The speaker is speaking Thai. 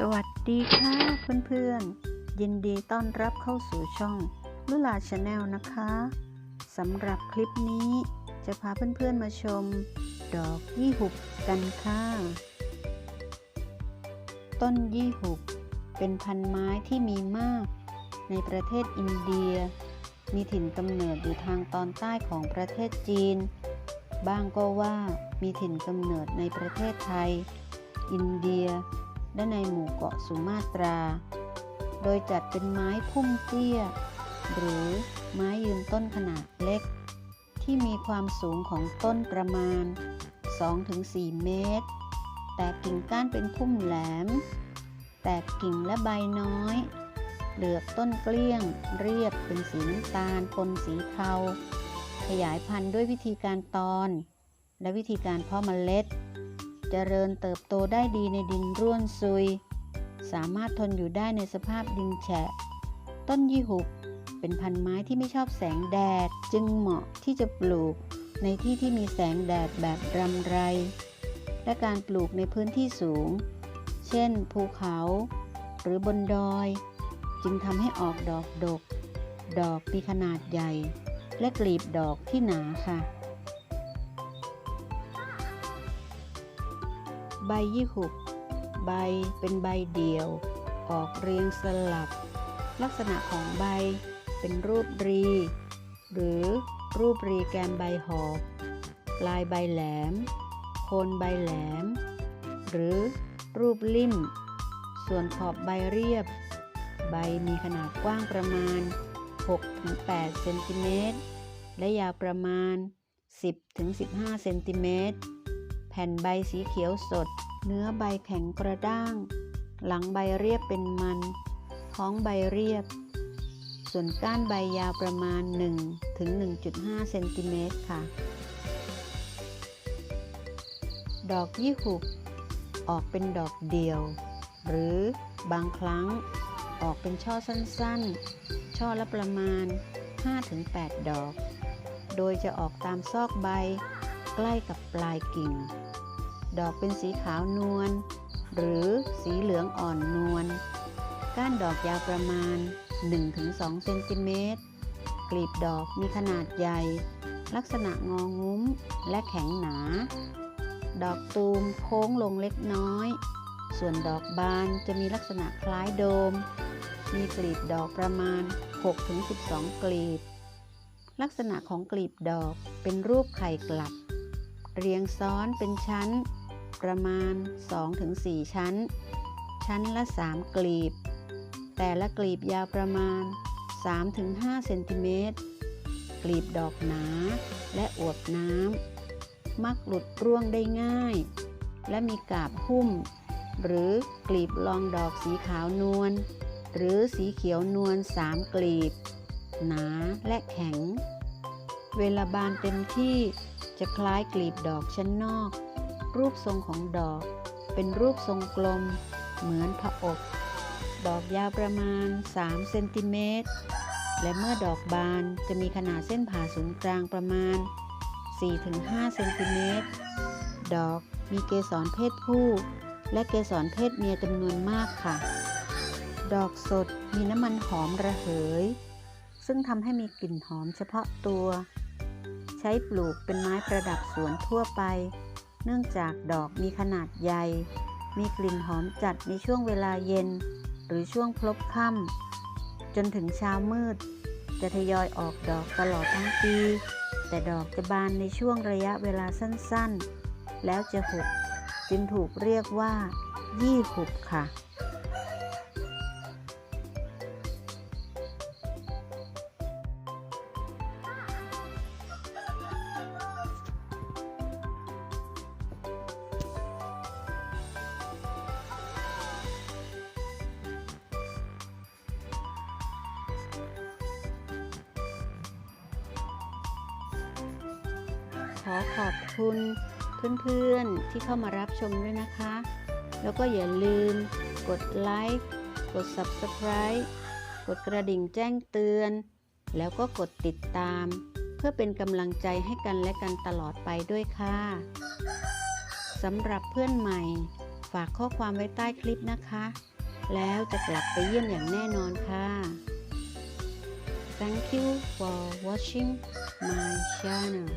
สวัสดีค่ะเพื่อนๆ ยินดีต้อนรับเข้าสู่ช่องลุลาชาแนลนะคะสำหรับคลิปนี้จะพาเพื่อนๆมาชม ดอกยี่หุบกันค่ะ ต้นยี่หุบเป็นพันไม้ที่มีมาก ในประเทศอินเดีย มีถิ่นกำเนิดอยู่ทางตอนใต้ของประเทศจีน บ้างก็ว่ามีถิ่นกำเนิดในประเทศไทย อินเดีย และในหมู่เกาะสุมาตรา โดยจัดเป็นไม้พุ่มเตี้ย หรือไม้ยืนต้นขนาดเล็ก ที่มีความสูงของต้นประมาณ 2-4 เมตร แต่กิ่งก้านเป็นพุ่มแหลม แตกกิ่งและใบน้อย เหลือกต้นเกลี้ยง เรียบเป็นสีน้ำตาลปนสีเทาขยายพันธุ์ด้วยวิธีการตอน และวิธีการเพาะเมล็ด เจริญเติบโตได้ดีในดินร่วนซุย สามารถทนอยู่ได้ในสภาพดินแฉะ ต้นยี่หุบเป็นพันไม้ที่ไม่ชอบแสงแดด จึงเหมาะที่จะปลูกในที่ที่มีแสงแดดแบบรำไร และการปลูกในพื้นที่สูง เช่น ภูเขา หรือบนดอย จึงทำให้ออกดอกดก ดอกมีขนาดใหญ่ และกลีบดอกที่หนาค่ะ ใบยี่หุบ ใบเป็นใบเดี่ยว ออกเรียงสลับ ลักษณะของใบเป็นรูปรี หรือรูปรีแกนใบหอกปลายใบแหลม โคนใบแหลม หรือรูปลิ่ม ส่วนขอบใบเรียบ ใบมีขนาดกว้างประมาณ 6-8 เซนติเมตร และยาวประมาณ 10-15 เซนติเมตร แผ่นใบสีเขียวสด เนื้อใบแข็งกระด้าง หลังใบเรียบเป็นมัน ท้องใบเรียบ ส่วนก้านใบยาวประมาณ 1 ถึง 1.5 เซนติเมตรค่ะ ดอกยี่หุบออกเป็นดอกเดียว หรือบางครั้งออกเป็นช่อสั้นๆ ช่อละประมาณ 5-8 ดอก โดยจะออกตามซอกใบใกล้กับปลายกิ่ง ดอกเป็นสีขาวนวลหรือสีเหลืองอ่อนนวล ก้านดอกยาวประมาณ 1-2 เซนติเมตร กลีบดอกมีขนาดใหญ่ ลักษณะงองุ้มและแข็งหนา ดอกตูมโค้งลงเล็กน้อย ส่วนดอกบานจะมีลักษณะคล้ายโดม มีกลีบดอกประมาณ 6-12 กลีบ ลักษณะของกลีบดอกเป็นรูปไข่กลับ เรียงซ้อนเป็นชั้น ประมาณ 2-4 ชั้น ชั้นละ 3 กลีบ แต่ละกลีบยาวประมาณ 3-5 เซนติเมตร กลีบดอกหนาและอวบน้ำ มักหลุดร่วงได้ง่าย และมีกาบหุ้ม หรือกลีบรองดอกสีขาวนวล หรือสีเขียวนวลสามกลีบ หนาและแข็ง เวลาบานเต็มที่จะคล้ายกลีบดอกชั้นนอก รูปทรงของดอก เป็นรูปทรงกลม เหมือนผอกดอกยาวประมาณ 3 เซนติเมตร และเมื่อดอกบานจะมีขนาดเส้นผ่าศูนย์กลางประมาณ 4-5 เซนติเมตร ดอกมีเกสรเพศผู้ และเกสรเพศเมียจำนวนมากค่ะ ดอกสดมีน้ำมันหอมระเหย ซึ่งทำให้มีกลิ่นหอมเฉพาะตัว ใช้ปลูกเป็นไม้ประดับสวนทั่วไป เนื่องจากดอกมีขนาดใหญ่ มีกลิ่นหอมจัดในช่วงเวลาเย็น หรือช่วงพลบค่ำจนถึงเช้ามืด จะทยอยออกดอกตลอดทั้งปี แต่ดอกจะบานในช่วงระยะเวลาสั้นๆ แล้วจะหุบจึงถูกเรียกว่า ยี่หุบค่ะ ขอขอบคุณเพื่อนๆที่เข้ามารับชมด้วยนะคะ แล้วก็อย่าลืมกดไลค์กด Subscribe กดกระดิ่งแจ้งเตือน แล้วก็กดติดตาม เพื่อเป็นกำลังใจให้กันและกันตลอดไปด้วยค่ะสำหรับเพื่อนใหม่ ฝากข้อความไว้ใต้คลิปนะคะ แล้วจะกลับไปเยี่ยมอย่างแน่นอนค่ะ Thank you for watching my channel